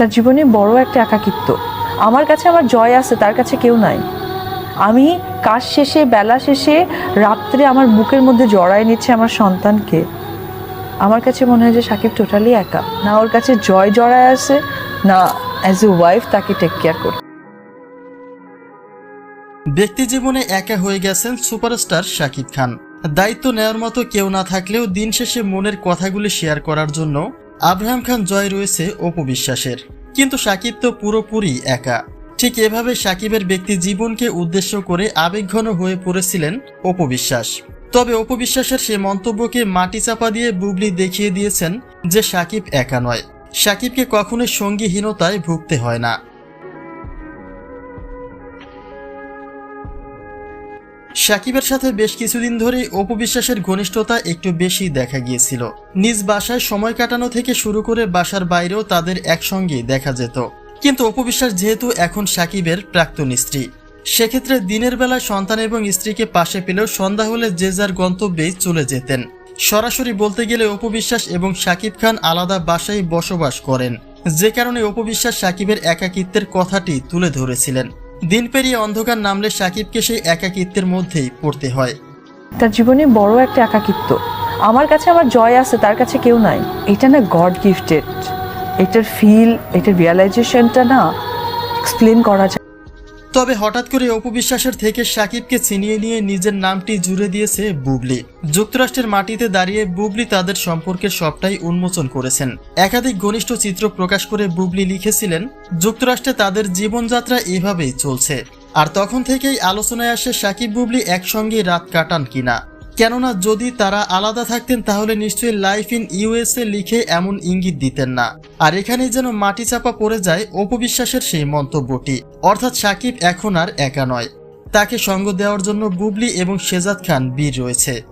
তার জীবনে বড় একটা একাকিত্ব। আমার কাছে আমার জয় আছে, তার কাছে কেউ নাই। আমি কাজ শেষে, বেলা শেষে, রাত্রে আমার বুকের মধ্যে জড়ায় নিচ্ছে আমার সন্তানকে। আমার কাছে মনে হয় যে সাকিব টোটালি একা। না ওর কাছে জয় জড়ায় আছে, না অ্যাজ এ ওয়াইফ তাকে টেক কেয়ার করে। ব্যক্তি জীবনে একা হয়ে গেছেন সুপারস্টার শাকিব খান। দায়িত্ব নেওয়ার মতো কেউ না থাকলেও দিন শেষে মনের কথাগুলি শেয়ার করার জন্য আব্রাহাম খান জয় রয়েছে অপু বিশ্বাসের। কিন্তু সাকিব তো পুরোপুরি একা। ঠিক এভাবে সাকিবের ব্যক্তি জীবনকে উদ্দেশ্য করে আবেগঘন হয়ে পড়েছিলেন অপু বিশ্বাস। তবে অপু বিশ্বাসের সে মন্তব্যকে মাটি চাপা দিয়ে বুবলি দেখিয়ে দিয়েছেন যে সাকিব একা নয়। সাকিবকে কখনোই সঙ্গীহীনতায় ভুগতে হয় না। সাকিবের সাথে বেশ কিছুদিন ধরেই অপবিশ্বাসের ঘনিষ্ঠতা একটু বেশি দেখা গিয়েছিল। নিজ বাসায় সময় কাটানো থেকে শুরু করে বাসার বাইরেও তাদের একসঙ্গে দেখা যেত। কিন্তু অপবিশ্বাস যেহেতু এখন সাকিবের প্রাক্তন স্ত্রী, সেক্ষেত্রে দিনের বেলায় সন্তান এবং স্ত্রীকে পাশে পেলেও সন্ধ্যা হলে যে যার গন্তব্যেই চলে যেতেন। সরাসরি বলতে গেলে অপবিশ্বাস এবং সাকিব খান আলাদা বাসায় বসবাস করেন। যে কারণে অপবিশ্বাস সাকিবের একাকিত্বের কথাটি তুলে ধরেছিলেন। দিন পেরিয়ে অন্ধকার নামলে সাকিবকে সেই একাকিত্বের মধ্যেই পড়তে হয়। তার জীবনে বড় একটা একাকিত্ব। আমার কাছে আমার জয় আছে, তার কাছে কেউ নাই। এটা না গড গিফটেড এটার ফিল এটার রিয়ালাইজেশনটা না এক্সপ্লেন করা যায়। তবে হঠাৎ করে অপবিশ্বাসের থেকে সাকিবকে ছিনিয়ে নিয়ে নিজের নামটি জুড়ে দিয়েছে বুবলি। যুক্তরাষ্ট্রের মাটিতে দাঁড়িয়ে বুবলি তাদের সম্পর্কের সবটাই উন্মোচন করেছেন। একাধিক ঘনিষ্ঠ চিত্র প্রকাশ করে বুবলি লিখেছিলেন, যুক্তরাষ্ট্রে তাদের জীবনযাত্রা এভাবেই চলছে। আর তখন থেকেই আলোচনায় আসে সাকিব বুবলি একসঙ্গে রাত কাটান কিনা। কেননা যদি তারা আলাদা থাকতেন, তাহলে নিশ্চয়ই লাইফ ইন ইউএসএ লিখে এমন ইঙ্গিত দিতেন না। আর এখানে যেন মাটি চাপা পড়ে যায় অপবিশ্বাসের সেই মন্তব্যটি। অর্থাৎ সাকিব এখন আর একা নয়। তাকে সঙ্গ দেওয়ার জন্য বুবলি এবং শেজাদ খান বীর রয়েছে।